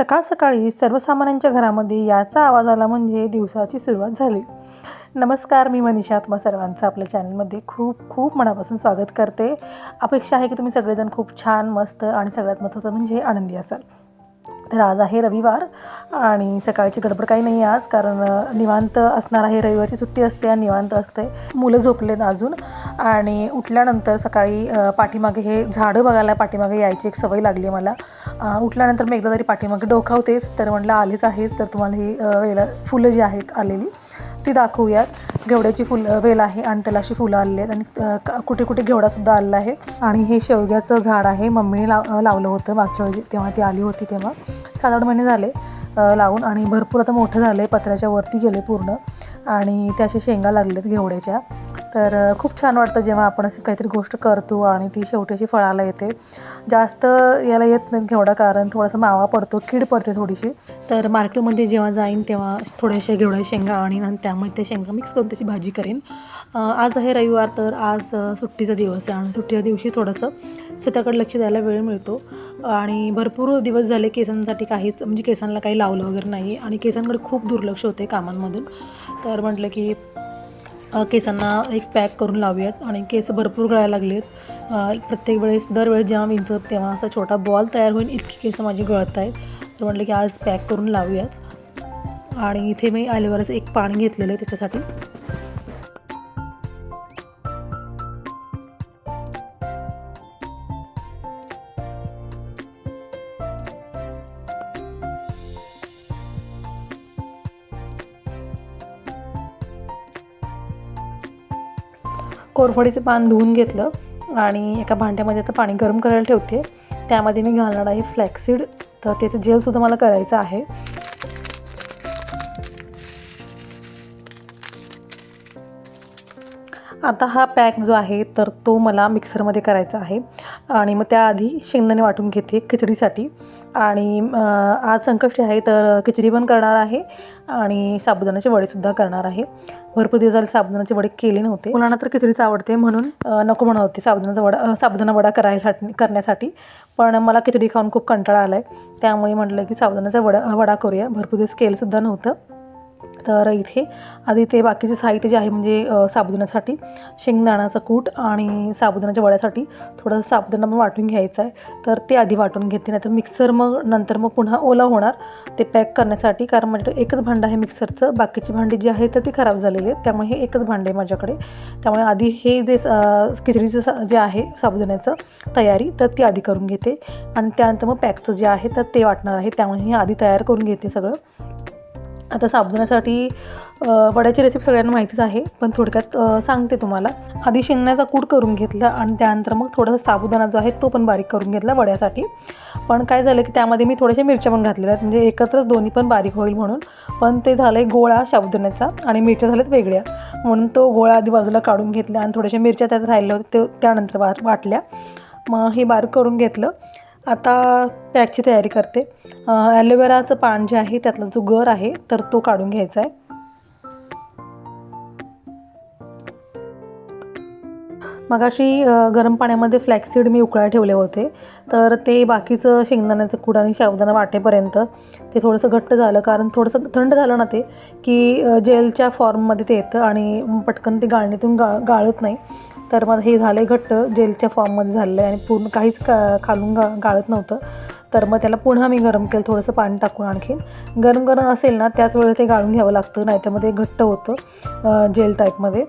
सकाळ सकाळी सर्वसामान्यांच्या घरामध्ये याचा आवाज आला म्हणजे दिवसाची सुरुवात झाली. नमस्कार मी मनीषा आत्मा सर्वांचं आपल्या चॅनलमध्ये खूप खूप मनापासून स्वागत करते. अपेक्षा आहे की तुम्ही सगळेजण खूप छान मस्त आणि सगळ्यात महत्त्वाचं म्हणजे आनंदी असाल. तर आज आहे रविवार आणि सकाळची गडबड काही नाही आज कारण निवांत असणार आहे. रविवारची सुट्टी असते आणि निवांत असते. मुलं झोपलेत अजून आणि उठल्यानंतर सकाळी पाठीमागे हे झाडं बघायला पाठीमागे यायची एक सवय लागली आहे मला. उठल्यानंतर मी एकदा तरी पाठीमागे डोकावतेच तर म्हटलं आलेच आहेत तर तुम्हाला ही वेळेला फुलं जी आहेत आलेली ती दाखवूयात. घेवड्याची फुलं वेल आहे आणि त्याला अशी फुलं आलेली आहेत आणि कुठे कुठे घेवडासुद्धा आलेला आहे. आणि हे शेवग्याचं झाड आहे मम्मीने लाव लावलं होतं मागच्या वेळी तेव्हा ती आली होती तेव्हा. सात आठ महिने झाले लावून आणि भरपूर आता मोठं झालं आहे पत्र्याच्या वरती गेले पूर्ण. आणि त्याच्या शेंगा लागलेत घेवड्याच्या तर खूप छान वाटतं जेव्हा आपण अशी काहीतरी गोष्ट करतो आणि ती शेवटी अशी फळाला येते. जास्त याला येत नाही घेवडा कारण थोडासा मावा पडतो कीड पडते थोडीशी. तर मार्केटमध्ये जेव्हा जाईन तेव्हा थोड्याशा घेवड्या शेंगा आणीन आणि त्यामध्ये त्या शेंगा मिक्स करून त्याची भाजी करेन. आज आहे रविवार तर आज सुट्टीचा दिवस आहे आणि सुट्टीच्या दिवशी थोडंसं स्वतःकडे लक्ष द्यायला वेळ मिळतो. आणि भरपूर दिवस झाले केसांसाठी काहीच म्हणजे केसांना काही लावलं वगैरे नाही आणि केसांकडे खूप दुर्लक्ष होते कामांमधून. तर म्हटलं की केसांना एक पॅक करून लावूयात आणि केस भरपूर गळायला लागले आहेत प्रत्येक वेळेस दरवेळेस जेव्हा विंचत तेव्हा असा छोटा बॉल तयार होईल इतकी केस माझी गळत आहेत. तर म्हटलं की आज पॅक करून लावूयाच आणि इथे मी ॲलोवेराचं एक पाणी घेतलेलं आहे त्याच्यासाठी. कोरफडीचं पान धुवून घेतलं आणि एका भांड्यामध्ये आता पाणी गरम करायला ठेवते. त्यामध्ये मी घालणार आहे फ्लॅक्सीड. तर त्याचं जेलसुद्धा मला करायचं आहे. आता हा पॅक जो आहे तर तो मला मिक्सरमध्ये करायचा आहे. आणि मग त्याआधी शेंगदाणे वाटून घेते खिचडीसाठी. आणि आज संकष्टी आहे तर खिचडी पण करणार आहे. आणि साबुदाण्याचे वडेसुद्धा करणार आहे. भरपूर दिवस झाले साबुदाण्याचे वडे केले नव्हते. मुलांना तर खिचडीच आवडते म्हणून? नको म्हणत होते साबुदाण्याचा वडा साबुदाणा वडा करायसाठी करण्यासाठी. पण मला खिचडी खाऊन खूप कंटाळा आला आहे त्यामुळे म्हटलं की साबुदाण्याचा वडा वडा करूया. भरपूर दिवस केलंसुद्धा नव्हतं. तर इथे आधी ते बाकीचे साहित्य जे आहे म्हणजे साबुदाण्यासाठी शेंगदाण्याचं कूट आणि साबुदाण्याच्या वड्यासाठी थोडंसं साबुदाणा मग वाटून घ्यायचं आहे. तर ते आधी वाटून घेते नाहीतर मिक्सर मग नंतर मग पुन्हा ओला होणार. ते पॅक करण्यासाठी कारण माझ्याकडे एकच भांडं आहे मिक्सरचं. बाकीची भांडी जी आहे तर ती खराब झालेली आहेत. त्यामुळे हे एकच भांडं आहे माझ्याकडे. त्यामुळे आधी हे जे खिचडीचं जे आहे साबुदाण्याचं तयारी तर ती आधी करून घेते. आणि त्यानंतर मग पॅकचं जे आहे तर ते वाटणार आहे. त्यामुळे हे आधी तयार करून घेते सगळं. आता साबुदाण्यासाठी वड्याची रेसिपी सगळ्यांना माहितीच आहे पण थोडक्यात सांगते तुम्हाला. आधी शेंगण्याचा कूट करून घेतला आणि त्यानंतर मग थोडासा साबुदाणा जो आहे तो पण बारीक करून घेतला वड्यासाठी. पण काय झालं की त्यामध्ये मी थोड्याशा मिरच्या पण घातलेल्या आहेत म्हणजे एकत्रच दोन्ही पण बारीक होईल म्हणून. पण ते झालं आहे गोळा साबुदाण्याचा आणि मिरच्या झाल्यात वेगळ्या. म्हणून तो गोळा आधी बाजूला काढून घेतला आणि थोड्याशा मिरच्या त्यात राहिल्या होत्या ते त्यानंतर वा वाटल्या. मग हे बारीक करून घेतलं. आता पॅकची तयारी करते. ॲलोवेराचं पान जे आहे त्यातला जो गर आहे तर तो काढून घ्यायचा आहे. मगाशी गरम पाण्यामध्ये फ्लॅक्सीड मी उकळा ठेवले होते. तर ते बाकीचं शेंगदाण्याचं कूड आणि साबुदाणा वाटेपर्यंत ते थोडंसं घट्ट झालं. कारण थोडंसं थंड झालं ना ते की जेलच्या फॉर्ममध्ये ते येतं आणि पटकन ते गाळणीतून गा गाळत नाही. तर मग हे झालं आहे घट्ट जेलच्या फॉर्ममध्ये झालं आहे आणि पूर्ण काहीच का खालून गा गाळत नव्हतं. तर मग त्याला पुन्हा मी गरम केलं थोडंसं पाणी टाकून आणखीन. गरम गरम असेल ना त्याच वेळेस ते गाळून घ्यावं लागतं नाहीतर मग ते घट्ट होतं जेल टाईपमध्ये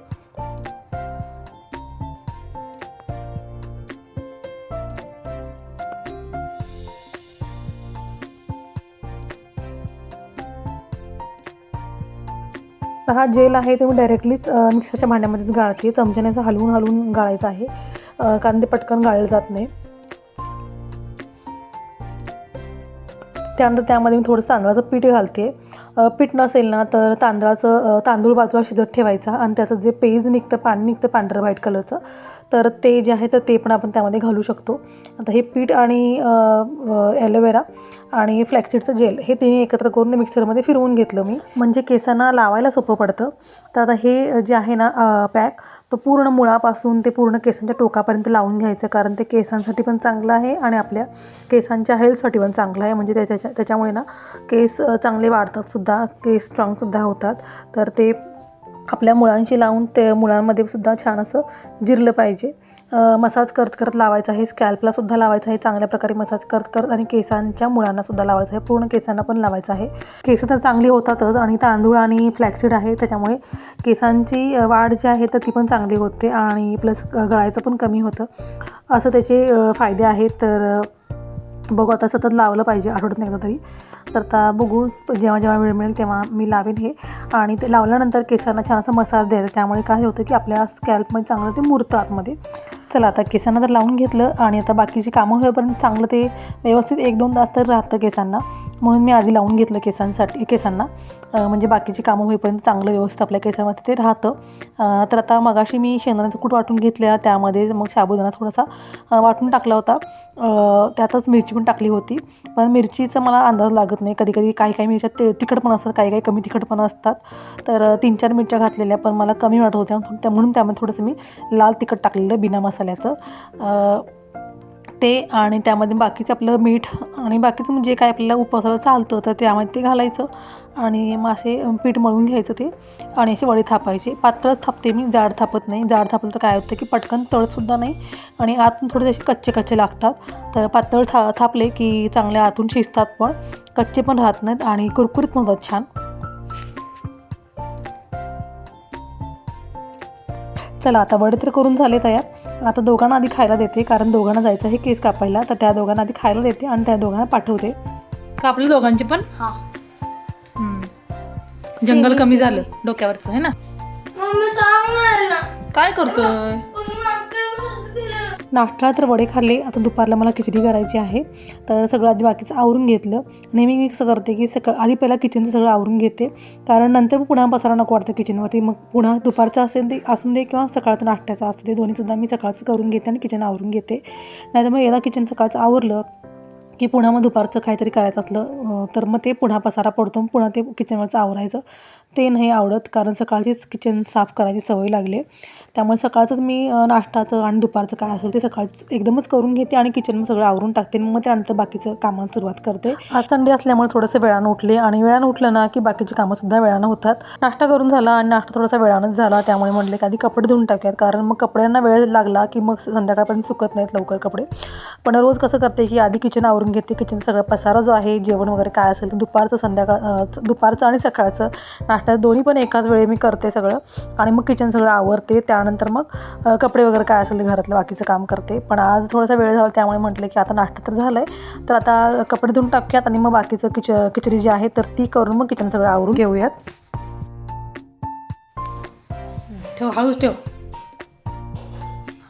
आता हा जेल आहे ते मी डायरेक्टलीच मिक्सरच्या भांड्यामध्येच गाळते. चमच्याने असं हलवून हलवून गाळायचं आहे. कारण ते पटकन गाळलं जात नाही. त्यानंतर त्यामध्ये मी थोडंसं तांदळाचं पीठ घालते. पीठ नसेल ना तर तांदळाचं तांदूळ बाजूला शिजत ठेवायचा आणि त्याचं जे पेज निघतं पाणी निघतं पांढरं व्हाईट कलरचं तर ते जे आहे तर ते पण आपण त्यामध्ये घालू शकतो. आता हे पीठ आणि ॲलोवेरा आणि फ्लॅक्सिडचं जेल हे तिन्ही एकत्र करून मिक्सरमध्ये फिरवून घेतलं मी. म्हणजे केसांना लावायला सोपं पडतं. तर आता हे जे आहे ना पॅक तो पूर्ण मुळापासून ते पूर्ण केसांच्या टोकापर्यंत लावून घ्यायचं. कारण ते केसांसाठी पण चांगलं आहे आणि आपल्या केसांच्या हेल्थसाठी पण चांगलं आहे. म्हणजे त्याच्या त्याच्यामुळे ना केस चांगले वाढतात सुद्धा केस स्ट्रॉंगसुद्धा होतात. तर ते आपल्या मुळांशी लावून ते मुळांमध्ये सुद्धा छान असं जिरलं पाहिजे. मसाज करत करत लावायचं आहे स्कॅल्पला सुद्धा लावायचं आहे चांगल्या प्रकारे मसाज करत करत आणि केसांच्या मुळांना सुद्धा लावायचं आहे पूर्ण केसांना पण लावायचं आहे. केस तर चांगली होतातच आणि तांदूळ आणि फ्लॅक्सिड आहे त्याच्यामुळे केसांची वाढ जी आहे तर ती पण चांगली होते आणि प्लस गळायचं पण कमी होतं. असं त्याचे फायदे आहेत तर बघू आता सतत लावलं पाहिजे आठवड्यात एकदा तरी. तर आता बघू जेव्हा जेव्हा वेळ मिळेल तेव्हा मी लावेन हे. आणि ते लावल्यानंतर केसांना छान असा मसाज द्यायचा. त्यामुळे काय होतं की आपल्या स्कॅल्पमध्ये चांगलं ते मुरतं आतमध्ये. चला आता केसांना तर लावून घेतलं आणि आता बाकीची कामं होईपर्यंत चांगलं ते व्यवस्थित एक दोन तास तर राहतं केसांना. म्हणून मी आधी लावून घेतलं केसांसाठी केसांना. म्हणजे बाकीची कामं होईपर्यंत चांगलं व्यवस्थित आपल्या केसामध्ये ते राहतं. तर आता मगाशी मी शेंगदाण्याचं कूट वाटून घेतल्या त्यामध्ये मग साबुदाणा थोडासा वाटून टाकला होता. त्यातच मिरची पण टाकली होती. पण मिरचीचा मला अंदाज लागत नाही. कधी कधी काही काही मिरच्या ते तिखट पण असतात काही काही कमी तिखट पण असतात. तर तीन चार मिरच्या घातलेल्या पण मला कमी वाटत होत्या. त्या- म्हणून त्यामध्ये थोडंसं मी लाल तिखट टाकलेलं बिना मसाला. मसाल्याचं ते आणि त्यामध्ये बाकीचं आपलं मीठ आणि बाकीचं म्हणजे काय आपल्याला उपवासाला चालतं तर त्यामध्ये ते घालायचं आणि मासे पीठ मळून घ्यायचं ते आणि असे वडे थापायचे. पातळच थापते मी जाड थापत नाही. जाड थापलं तर काय होतं की पटकन तळतसुद्धा नाही आणि आतून थोडे असे कच्चे कच्चे लागतात. तर पातळ था थापले की चांगले आतून शिजतात पण. कच्चे पण राहत नाहीत आणि कुरकुरीत पण होतात छान. चला आता वडे तर करून झाले तयार. आता दोघांना आधी खायला देते कारण दोघांना जायचं आहे केस कापायला. तर त्या दोघांना आधी खायला देते आणि त्या दोघांना पाठवते. कापले दोघांचे पण? जंगल कमी झालं डोक्यावरचं आहे ना? मम्मी सांग ना काय करतोय? नाश्ता तर वडे खाल्ले. आता दुपारला मला खिचडी करायची आहे. तर सगळं आधी बाकीचं आवरून घेतलं. नेहमी मी कसं करते की सकाळ आधी पहिला किचनचं सगळं आवरून घेते. कारण नंतर पुन्हा पसारा नको वाटतं किचनवरती मग पुन्हा दुपारचं असेल ते असून दे किंवा सकाळचं नाश्त्याचं असू दे दोन्हीसुद्धा मी सकाळचं करून घेते आणि किचन आवरून घेते. नाहीतर मग एकदा किचन सकाळचं आवरलं की पुन्हा मग दुपारचं काहीतरी करायचं असलं तर मग ते पुन्हा पसारा पडतो पुन्हा ते किचनवरचं आवरायचं. ते नाही आवडत कारण सकाळचीच किचन साफ करायची सवय लागली आहे. त्यामुळे सकाळचंच मी नाश्ताचं आणि दुपारचं काय असेल ते सकाळचं एकदमच करून घेते आणि किचन सगळं आवरून टाकते मग त्यानंतर बाकीचं कामाला सुरुवात करते. आज संडे असल्यामुळे थोडंसं वेळानं उठले आणि वेळानं उठलं ना की बाकीची कामंसुद्धा वेळानं होतात. नाश्ता करून झाला आणि नाश्ता थोडासा वेळानंच झाला त्यामुळे म्हटले की आधी कपडे धुवून टाकूयात कारण मग कपड्यांना वेळ लागला की मग संध्याकाळपर्यंत सुकत नाहीत लवकर कपडे. पण रोज कसं करते की आधी किचन आवरून घेते किचन सगळा पसारा जो आहे जेवण वगैरे काय असेल ते दुपारचं संध्याकाळ दुपारचं आणि सकाळचं नाश्ता दोन्ही पण एकाच वेळी मी करते सगळं. आणि मग किचन सगळं आवरते. त्यानंतर मग कपडे वगैरे काय असेल घरातलं बाकीचं काम करते. पण आज थोडासा वेळ झाला त्यामुळे म्हटलं की आता नाश्ता तर झाला आहे तर आता कपडे धुवून टाकूयात आणि मग बाकीचं किच खिचडी जी आहे तर ती करून मग किचन सगळं आवरून घेऊयात. ठेव हळूच ठेव.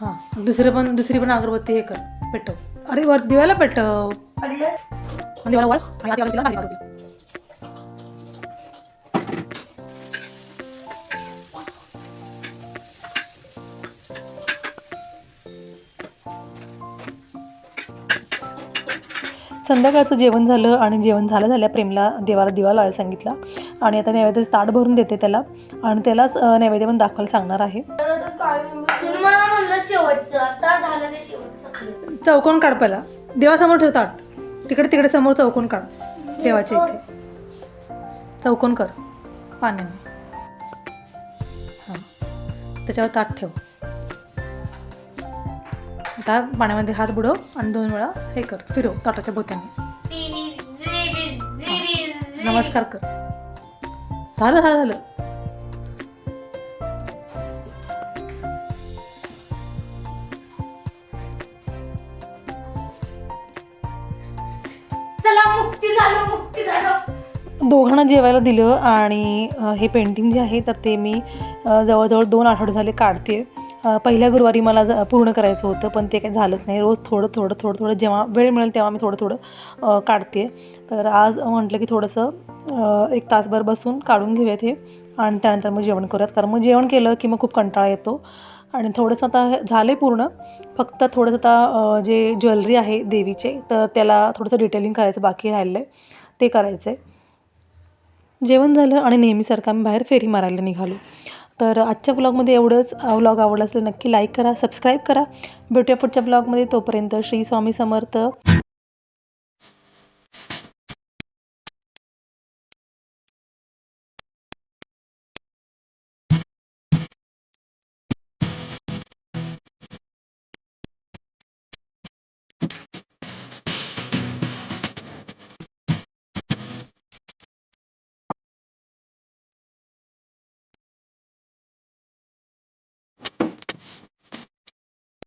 हां दुसरं पण दुसरी पण अगरबत्ती हे कर. पेटव. अरे वर दिवाला पेटव. संध्याकाळचं जेवण झालं आणि जेवण झालं झाल्या प्रेमला देवाला दिवा लावायला सांगितला. आणि आता नैवेद्याचं ताट भरून देते त्याला. आणि त्यालाच नैवेद्य पण दाखवायला सांगणार आहे. चौकोन काढ पहिला. देवासमोर ठेव ताट. तिकडे तिकडे समोर चौकोन काढ. देवाच्या इथे. चौकोन कर. पाण्याने. हां. त्याच्यावर ताट ठेव. आता पाण्यामध्ये हात बुडव आणि दोन वेळा हे कर. फिरव ताटाच्या भोवत्याने. नमस्कार कर. झालं झालं झालं. चला मुक्ती झालं मुक्ती झालं. दोघांना जेवायला दिलं आणि हे पेंटिंग जे आहे तर ते मी जवळजवळ दोन आठवडे झाले काढते पहिल्या गुरुवारी मला पूर्ण करायचं होतं पण ते काही झालंच नाही. रोज थोडं थोडं थोडं थोडं जेव्हा वेळ मिळेल तेव्हा मी थोडं थोडं काढते. तर आज म्हटलं की थोडंसं एक तासभर बसून काढून घेऊयात हे आणि त्यानंतर मग जेवण करूयात. कारण मग जेवण केलं की मग खूप कंटाळा येतो. आणि थोडंसं आता हे झालं आहे पूर्ण. फक्त थोडंसं आता जे ज्वेलरी आहे देवीचे तर त्याला थोडंसं डिटेलिंग करायचं बाकी राहिलं आहे ते करायचं आहे जेवण झालं आणि नेहमीसारखं आम्ही बाहेर फेरी मारायला निघालो. तर आजच्या ब्लॉगमध्ये एवढंच. व्लॉग आवडला असेल नक्की लाईक करा सबस्क्राईब करा. भेटूया पुढच्या ब्लॉगमध्ये तोपर्यंत श्री स्वामी समर्थ.